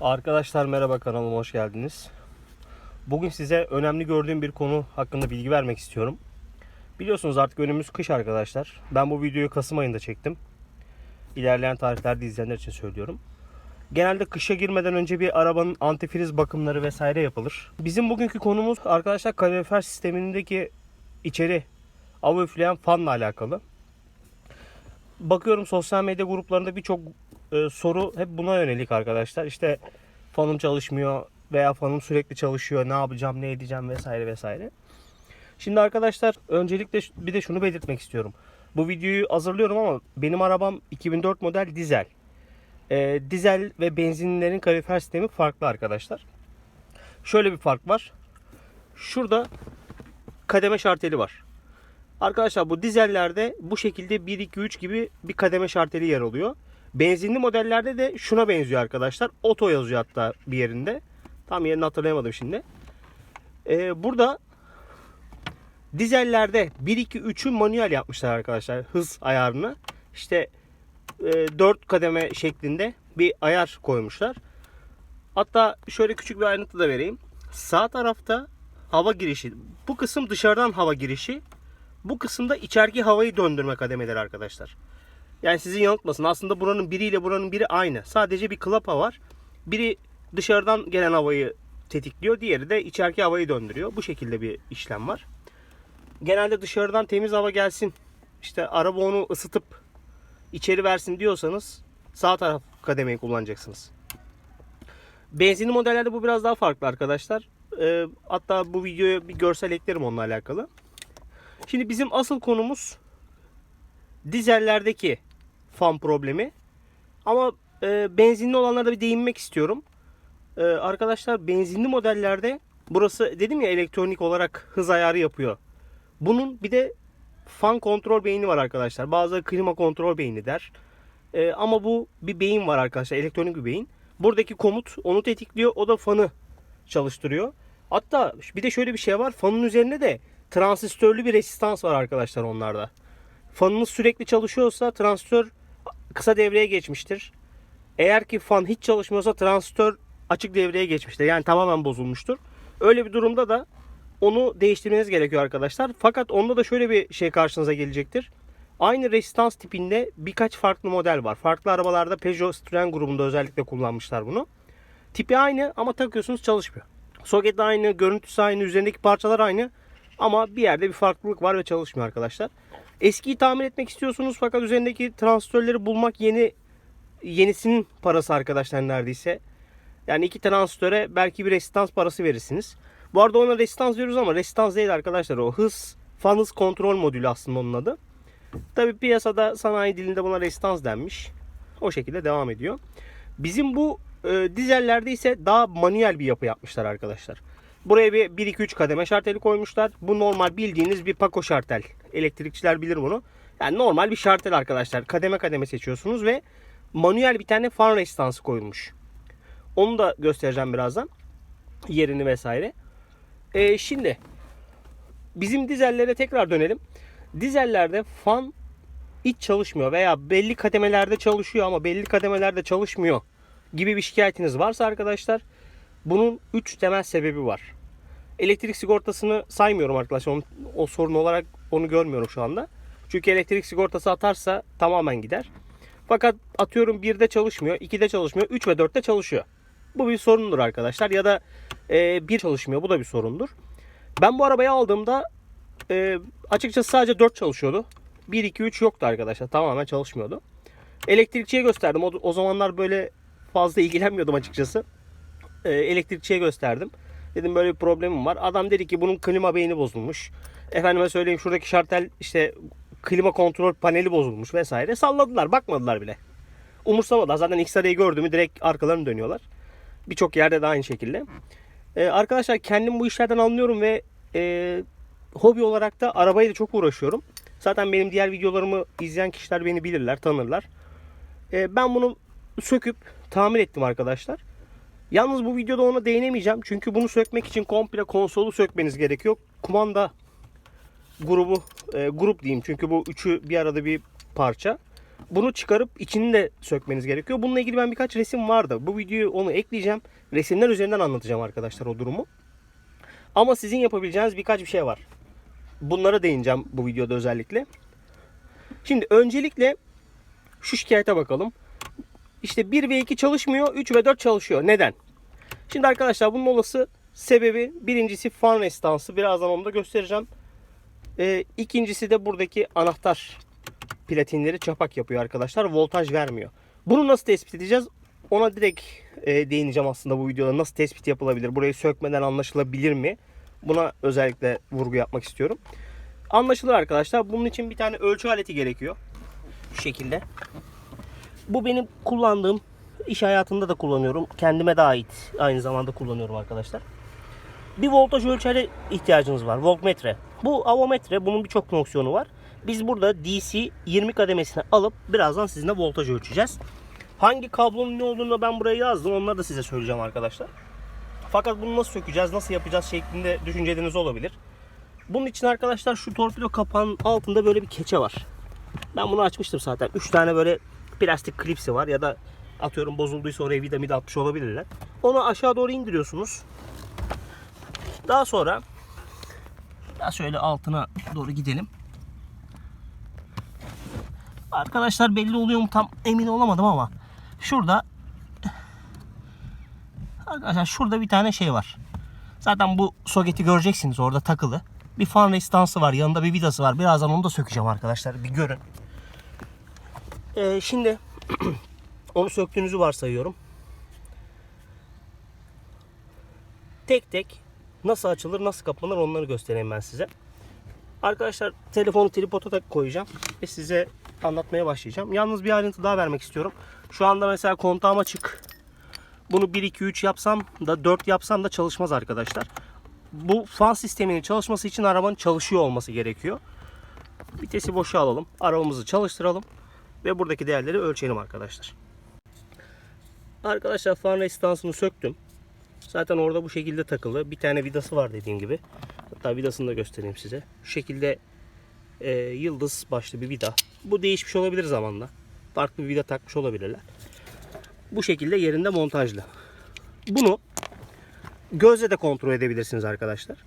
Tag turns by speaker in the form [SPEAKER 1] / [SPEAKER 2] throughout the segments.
[SPEAKER 1] Arkadaşlar merhaba kanalıma hoş geldiniz. Bugün size önemli gördüğüm bir konu hakkında bilgi vermek istiyorum. Biliyorsunuz artık önümüz kış arkadaşlar. Ben bu videoyu Kasım ayında çektim. İlerleyen tarihlerde izleyenler için söylüyorum. Genelde kışa girmeden önce bir arabanın antifriz bakımları vesaire yapılır. Bizim bugünkü konumuz arkadaşlar kalorifer sistemindeki içeri hava üfleyen fanla alakalı. Bakıyorum sosyal medya gruplarında birçok e, soru hep buna yönelik arkadaşlar. İşte fanım çalışmıyor veya fanım sürekli çalışıyor. Ne yapacağım, ne edeceğim vesaire vesaire. Şimdi arkadaşlar öncelikle bir de şunu belirtmek istiyorum. Bu videoyu hazırlıyorum ama benim arabam 2004 model dizel. E, dizel ve benzinlerin kalorifer sistemi farklı arkadaşlar. Şöyle bir fark var. Şurada kademe şarteli var. Arkadaşlar bu dizellerde bu şekilde 1 2 3 gibi bir kademe şarteli yer oluyor. Benzinli modellerde de şuna benziyor arkadaşlar. Oto yazıyor hatta bir yerinde. Tam yerini hatırlayamadım şimdi. Ee, burada dizellerde 1 2 3'ü manuel yapmışlar arkadaşlar hız ayarını. İşte e, 4 kademe şeklinde bir ayar koymuşlar. Hatta şöyle küçük bir ayrıntı da vereyim. Sağ tarafta hava girişi. Bu kısım dışarıdan hava girişi. Bu kısımda içeriki havayı döndürme kademeleri arkadaşlar. Yani sizi yanıltmasın. Aslında buranın biriyle buranın biri aynı. Sadece bir klapa var. Biri dışarıdan gelen havayı tetikliyor. Diğeri de içeriki havayı döndürüyor. Bu şekilde bir işlem var. Genelde dışarıdan temiz hava gelsin. İşte araba onu ısıtıp içeri versin diyorsanız sağ taraf kademeyi kullanacaksınız. Benzinli modellerde bu biraz daha farklı arkadaşlar. Ee, hatta bu videoya bir görsel eklerim onunla alakalı. Şimdi bizim asıl konumuz dizellerdeki fan problemi. Ama e, benzinli olanlara bir değinmek istiyorum. E, arkadaşlar benzinli modellerde burası dedim ya elektronik olarak hız ayarı yapıyor. Bunun bir de fan kontrol beyni var arkadaşlar. Bazıları klima kontrol beyni der. E, ama bu bir beyin var arkadaşlar. Elektronik bir beyin. Buradaki komut onu tetikliyor. O da fanı çalıştırıyor. Hatta bir de şöyle bir şey var. Fanın üzerinde de transistörlü bir resistans var arkadaşlar onlarda. Fanınız sürekli çalışıyorsa transistör kısa devreye geçmiştir. Eğer ki fan hiç çalışmıyorsa transistör açık devreye geçmiştir. Yani tamamen bozulmuştur. Öyle bir durumda da onu değiştirmeniz gerekiyor arkadaşlar. Fakat onda da şöyle bir şey karşınıza gelecektir. Aynı resistans tipinde birkaç farklı model var. Farklı arabalarda Peugeot Citroen grubunda özellikle kullanmışlar bunu. Tipi aynı ama takıyorsunuz çalışmıyor. Soket aynı, görüntüsü aynı, üzerindeki parçalar aynı. Ama bir yerde bir farklılık var ve çalışmıyor arkadaşlar. Eskiyi tamir etmek istiyorsunuz fakat üzerindeki transistörleri bulmak yeni yenisinin parası arkadaşlar neredeyse. Yani iki transistöre belki bir resistans parası verirsiniz. Bu arada ona resistans diyoruz ama resistans değil arkadaşlar o. Hız, fan hız kontrol modülü aslında onun adı. Tabi piyasada sanayi dilinde buna resistans denmiş. O şekilde devam ediyor. Bizim bu e, dizellerde ise daha manuel bir yapı yapmışlar arkadaşlar. Buraya bir 1-2-3 kademe şarteli koymuşlar. Bu normal bildiğiniz bir pako şartel. Elektrikçiler bilir bunu. Yani normal bir şartel arkadaşlar. Kademe kademe seçiyorsunuz ve manuel bir tane fan rezistansı koyulmuş. Onu da göstereceğim birazdan. Yerini vesaire. E, şimdi bizim dizellere tekrar dönelim. Dizellerde fan hiç çalışmıyor veya belli kademelerde çalışıyor ama belli kademelerde çalışmıyor gibi bir şikayetiniz varsa arkadaşlar bunun 3 temel sebebi var. Elektrik sigortasını saymıyorum arkadaşlar. Onun, o sorun olarak onu görmüyorum şu anda. Çünkü elektrik sigortası atarsa tamamen gider. Fakat atıyorum 1'de çalışmıyor, 2'de çalışmıyor, 3 ve 4'te çalışıyor. Bu bir sorundur arkadaşlar. Ya da e, 1 çalışmıyor. Bu da bir sorundur. Ben bu arabayı aldığımda e, açıkçası sadece 4 çalışıyordu. 1, 2, 3 yoktu arkadaşlar. Tamamen çalışmıyordu. Elektrikçiye gösterdim. O, o zamanlar böyle fazla ilgilenmiyordum açıkçası. E, elektrikçiye gösterdim. Dedim böyle bir problemim var. Adam dedi ki bunun klima beyni bozulmuş. Efendime söyleyeyim şuradaki şartel işte klima kontrol paneli bozulmuş vesaire. Salladılar bakmadılar bile. Umursamadılar. Zaten X-Ray'i gördü mü direkt arkalarını dönüyorlar. Birçok yerde de aynı şekilde. Ee, arkadaşlar kendim bu işlerden anlıyorum ve e, hobi olarak da arabayla çok uğraşıyorum. Zaten benim diğer videolarımı izleyen kişiler beni bilirler, tanırlar. Ee, ben bunu söküp tamir ettim arkadaşlar. Yalnız bu videoda ona değinemeyeceğim. Çünkü bunu sökmek için komple konsolu sökmeniz gerekiyor. Kumanda grubu, e, grup diyeyim. Çünkü bu üçü bir arada bir parça. Bunu çıkarıp içini de sökmeniz gerekiyor. Bununla ilgili ben birkaç resim vardı. Bu videoyu onu ekleyeceğim. Resimler üzerinden anlatacağım arkadaşlar o durumu. Ama sizin yapabileceğiniz birkaç bir şey var. Bunlara değineceğim bu videoda özellikle. Şimdi öncelikle şu şikayete bakalım. İşte 1 ve 2 çalışmıyor, 3 ve 4 çalışıyor. Neden? Şimdi arkadaşlar bunun olası sebebi birincisi fan restansı. Birazdan onu da göstereceğim. Ee, ikincisi de buradaki anahtar platinleri çapak yapıyor arkadaşlar. Voltaj vermiyor. Bunu nasıl tespit edeceğiz? Ona direkt e, değineceğim aslında bu videoda. Nasıl tespit yapılabilir? Burayı sökmeden anlaşılabilir mi? Buna özellikle vurgu yapmak istiyorum. Anlaşılır arkadaşlar. Bunun için bir tane ölçü aleti gerekiyor. Şu şekilde. Bu benim kullandığım iş hayatında da kullanıyorum. Kendime de ait aynı zamanda kullanıyorum arkadaşlar. Bir voltaj ölçeri ihtiyacınız var. Voltmetre. Bu avometre. Bunun birçok fonksiyonu var. Biz burada DC 20 kademesine alıp birazdan sizinle voltaj ölçeceğiz. Hangi kablonun ne olduğunu ben buraya yazdım. Onları da size söyleyeceğim arkadaşlar. Fakat bunu nasıl sökeceğiz, nasıl yapacağız şeklinde düşünceleriniz olabilir. Bunun için arkadaşlar şu torpido kapağının altında böyle bir keçe var. Ben bunu açmıştım zaten. 3 tane böyle plastik klipsi var ya da atıyorum bozulduysa oraya vida mida atmış olabilirler. Onu aşağı doğru indiriyorsunuz. Daha sonra daha şöyle altına doğru gidelim. Arkadaşlar belli oluyor mu tam emin olamadım ama şurada arkadaşlar şurada bir tane şey var. Zaten bu soketi göreceksiniz orada takılı. Bir fan rezistansı var. Yanında bir vidası var. Birazdan onu da sökeceğim arkadaşlar. Bir görün. Ee, şimdi onu söktüğünüzü varsayıyorum. Tek tek nasıl açılır, nasıl kapanır onları göstereyim ben size. Arkadaşlar telefonu tripoda da koyacağım ve size anlatmaya başlayacağım. Yalnız bir ayrıntı daha vermek istiyorum. Şu anda mesela kontağım açık. Bunu 1 2 3 yapsam da 4 yapsam da çalışmaz arkadaşlar. Bu fan sisteminin çalışması için arabanın çalışıyor olması gerekiyor. Vitesi boşa alalım. Arabamızı çalıştıralım ve buradaki değerleri ölçelim arkadaşlar. Arkadaşlar fan rezistansını söktüm. Zaten orada bu şekilde takılı. Bir tane vidası var dediğim gibi. Hatta vidasını da göstereyim size. Şu şekilde e, yıldız başlı bir vida. Bu değişmiş olabilir zamanla. Farklı bir vida takmış olabilirler. Bu şekilde yerinde montajlı. Bunu gözle de kontrol edebilirsiniz arkadaşlar.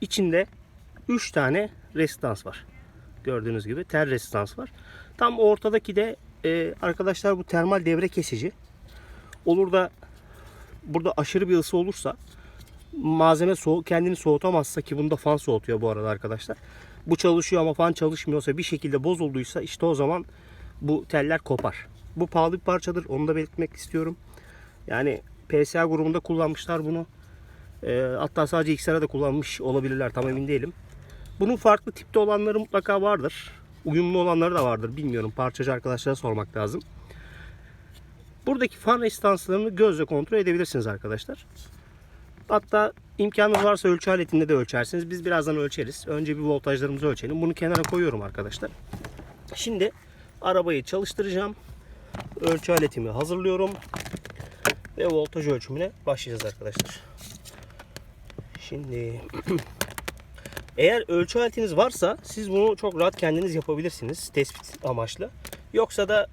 [SPEAKER 1] İçinde 3 tane resistans var. Gördüğünüz gibi tel resistans var. Tam ortadaki de e, arkadaşlar bu termal devre kesici. Olur da burada aşırı bir ısı olursa malzeme soğuk kendini soğutamazsa ki bunda fan soğutuyor bu arada arkadaşlar. Bu çalışıyor ama fan çalışmıyorsa bir şekilde bozulduysa işte o zaman bu teller kopar. Bu pahalı bir parçadır. Onu da belirtmek istiyorum. Yani PSA grubunda kullanmışlar bunu. E, hatta sadece XR'da da kullanmış olabilirler. Tam emin değilim. Bunun farklı tipte olanları mutlaka vardır. Uyumlu olanları da vardır. Bilmiyorum. Parçacı arkadaşlara sormak lazım. Buradaki fan rezistanslarını gözle kontrol edebilirsiniz arkadaşlar. Hatta imkanınız varsa ölçü aletinde de ölçersiniz. Biz birazdan ölçeriz. Önce bir voltajlarımızı ölçelim. Bunu kenara koyuyorum arkadaşlar. Şimdi arabayı çalıştıracağım. Ölçü aletimi hazırlıyorum. Ve voltaj ölçümüne başlayacağız arkadaşlar. Şimdi eğer ölçü aletiniz varsa siz bunu çok rahat kendiniz yapabilirsiniz tespit amaçlı. Yoksa da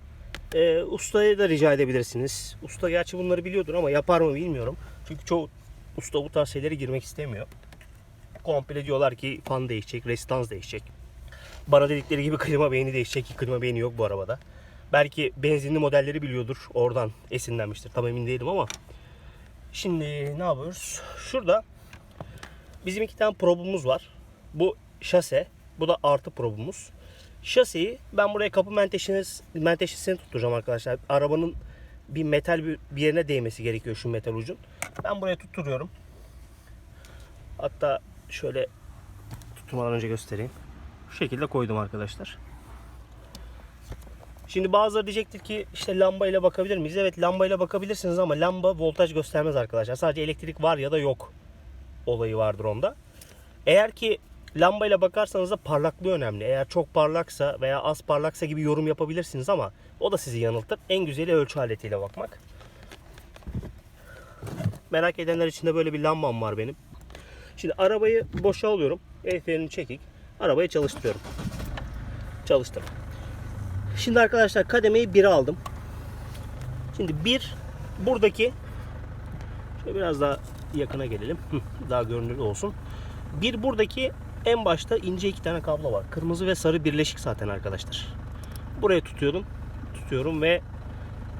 [SPEAKER 1] e, ustaya da rica edebilirsiniz. Usta gerçi bunları biliyordur ama yapar mı bilmiyorum. Çünkü çoğu usta bu tarz şeylere girmek istemiyor. Komple diyorlar ki fan değişecek, restans değişecek. Bana dedikleri gibi klima beyni değişecek ki klima beyni yok bu arabada. Belki benzinli modelleri biliyordur. Oradan esinlenmiştir. Tam emin değilim ama. Şimdi ne yapıyoruz? Şurada bizim iki tane probumuz var. Bu şase. Bu da artı probumuz. Şaseyi ben buraya kapı menteşeniz, menteşesini tutturacağım arkadaşlar. Arabanın bir metal bir, yerine değmesi gerekiyor şu metal ucun. Ben buraya tutturuyorum. Hatta şöyle tutturmadan önce göstereyim. Şu şekilde koydum arkadaşlar. Şimdi bazıları diyecektir ki işte lambayla bakabilir miyiz? Evet lambayla bakabilirsiniz ama lamba voltaj göstermez arkadaşlar. Sadece elektrik var ya da yok olayı vardır onda. Eğer ki lambayla bakarsanız da parlaklığı önemli. Eğer çok parlaksa veya az parlaksa gibi yorum yapabilirsiniz ama o da sizi yanıltır. En güzeli ölçü aletiyle bakmak. Merak edenler için de böyle bir lambam var benim. Şimdi arabayı boşa alıyorum. El çekik. Arabayı çalıştırıyorum. Çalıştım. Şimdi arkadaşlar kademeyi 1'e aldım. Şimdi 1 buradaki şöyle biraz daha yakına gelelim. Daha görünürlü olsun. Bir buradaki en başta ince iki tane kablo var. Kırmızı ve sarı birleşik zaten arkadaşlar. Buraya tutuyordum. Tutuyorum ve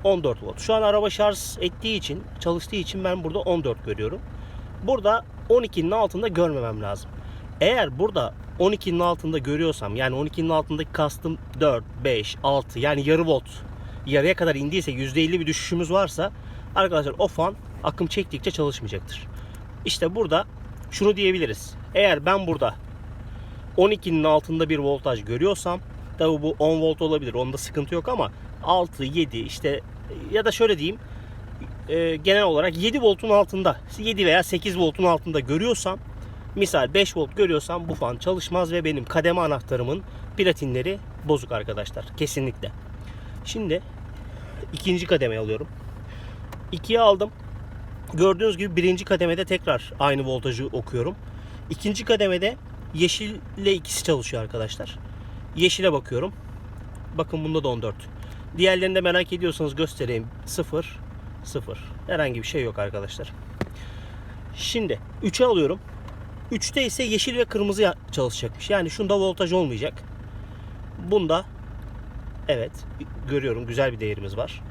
[SPEAKER 1] 14 volt. Şu an araba şarj ettiği için, çalıştığı için ben burada 14 görüyorum. Burada 12'nin altında görmemem lazım. Eğer burada 12'nin altında görüyorsam yani 12'nin altındaki kastım 4, 5, 6 yani yarı volt yarıya kadar indiyse %50 bir düşüşümüz varsa arkadaşlar o fan akım çektikçe çalışmayacaktır. İşte burada şunu diyebiliriz. Eğer ben burada 12'nin altında bir voltaj görüyorsam tabi bu 10 volt olabilir. Onda sıkıntı yok ama 6, 7 işte ya da şöyle diyeyim e, genel olarak 7 voltun altında 7 veya 8 voltun altında görüyorsam misal 5 volt görüyorsam bu fan çalışmaz ve benim kademe anahtarımın platinleri bozuk arkadaşlar. Kesinlikle. Şimdi ikinci kademe alıyorum. 2'ye aldım. Gördüğünüz gibi birinci kademede tekrar aynı voltajı okuyorum. İkinci kademede yeşille ikisi çalışıyor arkadaşlar. Yeşile bakıyorum. Bakın bunda da 14. Diğerlerini de merak ediyorsanız göstereyim. 0, 0. Herhangi bir şey yok arkadaşlar. Şimdi 3'e alıyorum. 3'te ise yeşil ve kırmızı çalışacakmış. Yani şunda voltaj olmayacak. Bunda evet görüyorum güzel bir değerimiz var.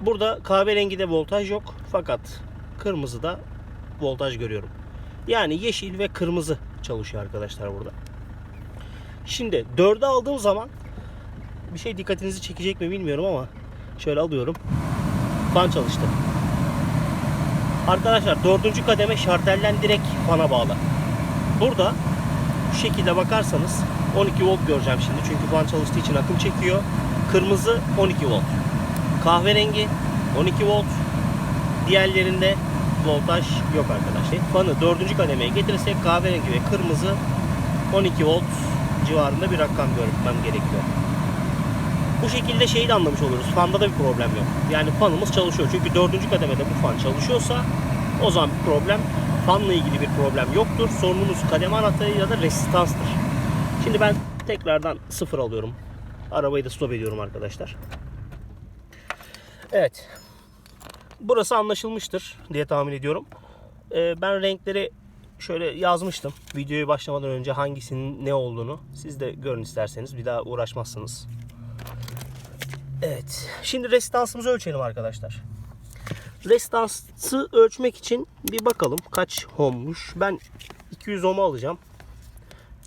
[SPEAKER 1] Burada kahverengide voltaj yok fakat kırmızıda voltaj görüyorum. Yani yeşil ve kırmızı çalışıyor arkadaşlar burada. Şimdi 4'e aldığım zaman bir şey dikkatinizi çekecek mi bilmiyorum ama şöyle alıyorum. Fan çalıştı. Arkadaşlar dördüncü kademe şartelden direkt fana bağlı. Burada şu şekilde bakarsanız 12 volt göreceğim şimdi. Çünkü fan çalıştığı için akım çekiyor. Kırmızı 12 volt. Kahverengi 12 volt. Diğerlerinde voltaj yok arkadaşlar. Fanı dördüncü kademeye getirirsek kahverengi ve kırmızı 12 volt civarında bir rakam görmem gerekiyor. Bu şekilde şeyi de anlamış oluruz. Fanda da bir problem yok. Yani fanımız çalışıyor. Çünkü dördüncü kademede bu fan çalışıyorsa o zaman bir problem fanla ilgili bir problem yoktur. Sorunumuz kademe anahtarı ya da resistanstır. Şimdi ben tekrardan sıfır alıyorum. Arabayı da stop ediyorum arkadaşlar. Evet. Burası anlaşılmıştır diye tahmin ediyorum. Ee, ben renkleri şöyle yazmıştım. Videoyu başlamadan önce hangisinin ne olduğunu. Siz de görün isterseniz. Bir daha uğraşmazsınız. Evet. Şimdi resistansımızı ölçelim arkadaşlar. Rezistansı ölçmek için bir bakalım kaç ohmmuş. Ben 200 ohm'u alacağım.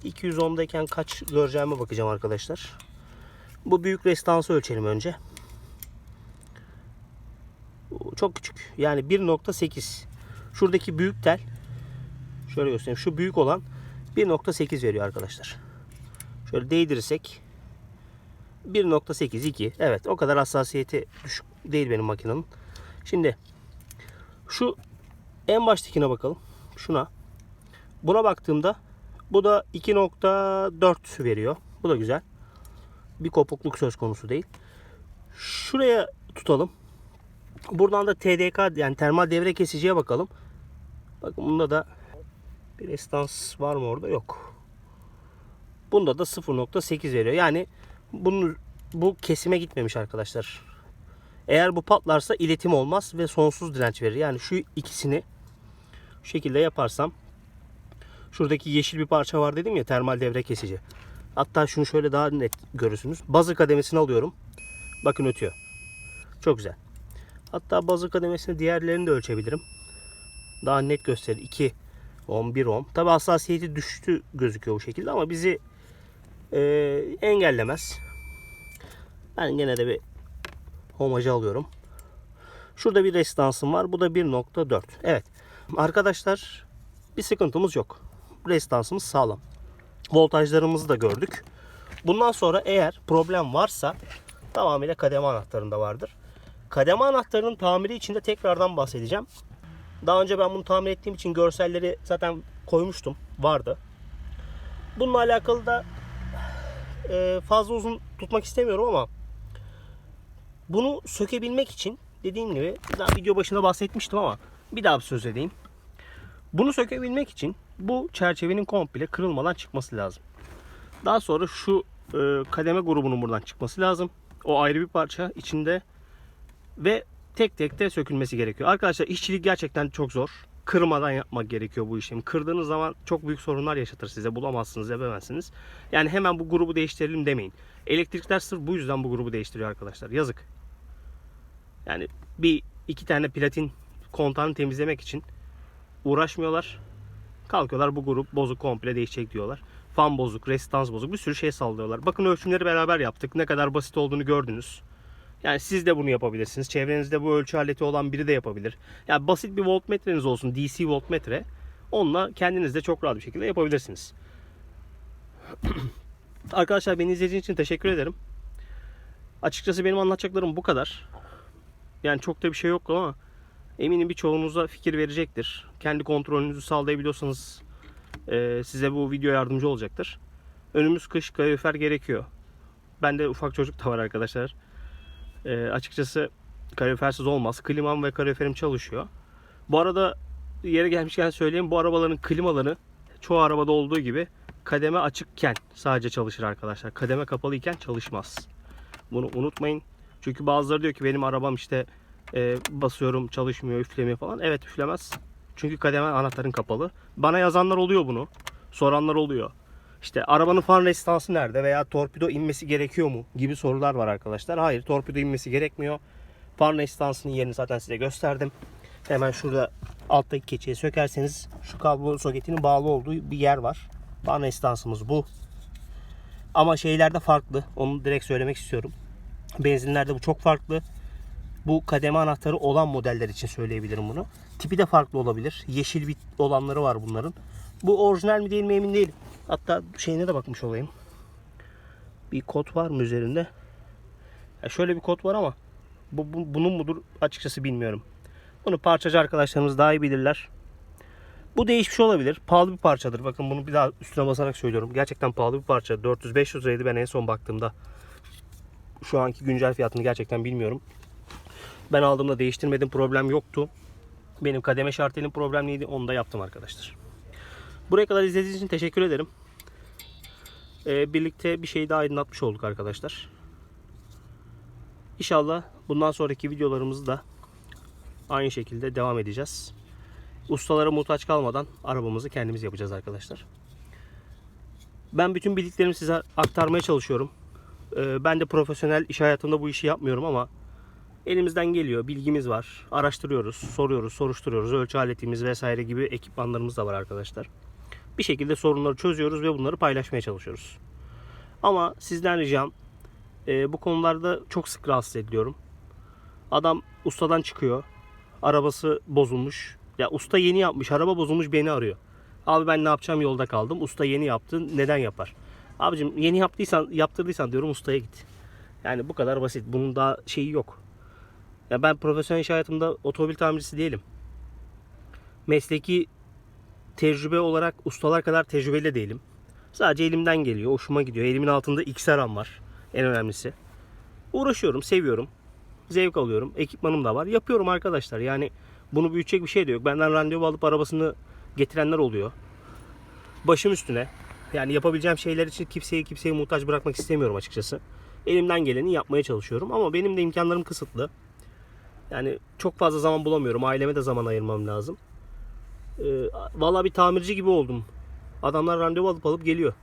[SPEAKER 1] 200 ohm'dayken kaç göreceğime bakacağım arkadaşlar. Bu büyük rezistansı ölçelim önce. Çok küçük. Yani 1.8. Şuradaki büyük tel şöyle göstereyim. Şu büyük olan 1.8 veriyor arkadaşlar. Şöyle değdirirsek 1.8 2. Evet o kadar hassasiyeti düşük değil benim makinenin. Şimdi şu en baştakine bakalım. Şuna. Buna baktığımda bu da 2.4 veriyor. Bu da güzel. Bir kopukluk söz konusu değil. Şuraya tutalım. Buradan da TDK yani termal devre kesiciye bakalım. Bakın bunda da bir estans var mı orada? Yok. Bunda da 0.8 veriyor. Yani bunun bu kesime gitmemiş arkadaşlar. Eğer bu patlarsa iletim olmaz ve sonsuz direnç verir. Yani şu ikisini şu şekilde yaparsam şuradaki yeşil bir parça var dedim ya termal devre kesici. Hatta şunu şöyle daha net görürsünüz. Bazı kademesini alıyorum. Bakın ötüyor. Çok güzel. Hatta bazı kademesini diğerlerini de ölçebilirim. Daha net gösterir. 2 ohm 1 ohm. Tabi hassasiyeti düştü gözüküyor bu şekilde ama bizi e, engellemez. Ben gene de bir homajı alıyorum. Şurada bir resistansım var. Bu da 1.4. Evet. Arkadaşlar bir sıkıntımız yok. Resistansımız sağlam. Voltajlarımızı da gördük. Bundan sonra eğer problem varsa tamamıyla kademe anahtarında vardır. Kademe anahtarının tamiri için de tekrardan bahsedeceğim. Daha önce ben bunu tamir ettiğim için görselleri zaten koymuştum. Vardı. Bununla alakalı da e, fazla uzun tutmak istemiyorum ama bunu sökebilmek için dediğim gibi daha video başında bahsetmiştim ama bir daha bir söz edeyim. Bunu sökebilmek için bu çerçevenin komple kırılmadan çıkması lazım. Daha sonra şu e, kademe grubunun buradan çıkması lazım. O ayrı bir parça içinde ve tek tek de sökülmesi gerekiyor. Arkadaşlar işçilik gerçekten çok zor. Kırmadan yapmak gerekiyor bu işlemi. Kırdığınız zaman çok büyük sorunlar yaşatır size. Bulamazsınız, yapamazsınız. Yani hemen bu grubu değiştirelim demeyin. Elektrikler sırf bu yüzden bu grubu değiştiriyor arkadaşlar. Yazık. Yani bir iki tane platin kontağını temizlemek için uğraşmıyorlar. Kalkıyorlar bu grup bozuk komple değişecek diyorlar. Fan bozuk, resistans bozuk bir sürü şey sallıyorlar. Bakın ölçümleri beraber yaptık. Ne kadar basit olduğunu gördünüz. Yani siz de bunu yapabilirsiniz. Çevrenizde bu ölçü aleti olan biri de yapabilir. Yani basit bir voltmetreniz olsun, DC voltmetre. Onunla kendiniz de çok rahat bir şekilde yapabilirsiniz. Arkadaşlar beni izlediğiniz için teşekkür ederim. Açıkçası benim anlatacaklarım bu kadar. Yani çok da bir şey yok ama eminim birçoğunuza fikir verecektir. Kendi kontrolünüzü sağlayabiliyorsanız e, size bu video yardımcı olacaktır. Önümüz kış kalorifer gerekiyor. Bende ufak çocuk da var arkadaşlar. E, açıkçası kalorifersiz olmaz. Klimam ve kaloriferim çalışıyor. Bu arada yere gelmişken söyleyeyim bu arabaların klimaları çoğu arabada olduğu gibi kademe açıkken sadece çalışır arkadaşlar. Kademe kapalıyken çalışmaz. Bunu unutmayın. Çünkü bazıları diyor ki benim arabam işte e, basıyorum çalışmıyor üflemiyor falan. Evet üflemez. Çünkü kademe anahtarın kapalı. Bana yazanlar oluyor bunu. Soranlar oluyor. İşte arabanın fan rezistansı nerede veya torpido inmesi gerekiyor mu gibi sorular var arkadaşlar. Hayır torpido inmesi gerekmiyor. Fan rezistansının yerini zaten size gösterdim. Hemen şurada alttaki keçeyi sökerseniz şu kablo soketinin bağlı olduğu bir yer var. Fan rezistansımız bu. Ama şeylerde farklı. Onu direkt söylemek istiyorum. Benzinlerde bu çok farklı. Bu kademe anahtarı olan modeller için söyleyebilirim bunu. Tipi de farklı olabilir. Yeşil bir olanları var bunların. Bu orijinal mi değil mi emin değilim. Hatta şeyine de bakmış olayım. Bir kod var mı üzerinde? Ya şöyle bir kod var ama bu, bu- bunun mudur açıkçası bilmiyorum. Bunu parçacı arkadaşlarımız daha iyi bilirler. Bu değişmiş olabilir. Pahalı bir parçadır. Bakın bunu bir daha üstüne basarak söylüyorum. Gerçekten pahalı bir parça. 400-500 liraydı ben en son baktığımda. Şu anki güncel fiyatını gerçekten bilmiyorum. Ben aldığımda değiştirmedim. Problem yoktu. Benim kademe şartelim problemliydi. Onu da yaptım arkadaşlar. Buraya kadar izlediğiniz için teşekkür ederim. Ee, birlikte bir şey daha aydınlatmış olduk arkadaşlar. İnşallah bundan sonraki videolarımızı da aynı şekilde devam edeceğiz. Ustalara muhtaç kalmadan arabamızı kendimiz yapacağız arkadaşlar. Ben bütün bildiklerimi size aktarmaya çalışıyorum. Ee, ben de profesyonel iş hayatında bu işi yapmıyorum ama elimizden geliyor. Bilgimiz var. Araştırıyoruz, soruyoruz, soruşturuyoruz. Ölçü aletimiz vesaire gibi ekipmanlarımız da var arkadaşlar. Bir şekilde sorunları çözüyoruz ve bunları paylaşmaya çalışıyoruz. Ama sizden ricam e, bu konularda çok sık rahatsız ediliyorum. Adam ustadan çıkıyor. Arabası bozulmuş. Ya usta yeni yapmış. Araba bozulmuş beni arıyor. Abi ben ne yapacağım yolda kaldım. Usta yeni yaptı. Neden yapar? Abicim yeni yaptıysan yaptırdıysan diyorum ustaya git. Yani bu kadar basit. Bunun daha şeyi yok. Ya ben profesyonel iş hayatımda otomobil tamircisi değilim. Mesleki tecrübe olarak ustalar kadar tecrübeli de değilim. Sadece elimden geliyor, hoşuma gidiyor. Elimin altında XR'm var. En önemlisi. Uğraşıyorum, seviyorum. Zevk alıyorum. Ekipmanım da var. Yapıyorum arkadaşlar. Yani bunu büyütecek bir şey de yok. Benden randevu alıp arabasını getirenler oluyor. Başım üstüne. Yani yapabileceğim şeyler için kimseyi kimseye muhtaç bırakmak istemiyorum açıkçası. Elimden geleni yapmaya çalışıyorum ama benim de imkanlarım kısıtlı. Yani çok fazla zaman bulamıyorum. Aileme de zaman ayırmam lazım. Ee, Valla bir tamirci gibi oldum. Adamlar randevu alıp alıp geliyor.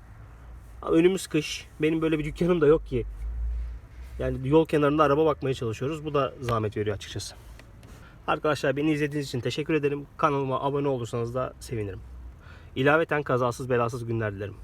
[SPEAKER 1] Önümüz kış. Benim böyle bir dükkanım da yok ki. Yani yol kenarında araba bakmaya çalışıyoruz. Bu da zahmet veriyor açıkçası. Arkadaşlar beni izlediğiniz için teşekkür ederim. Kanalıma abone olursanız da sevinirim. İlaveten kazasız belasız günler dilerim.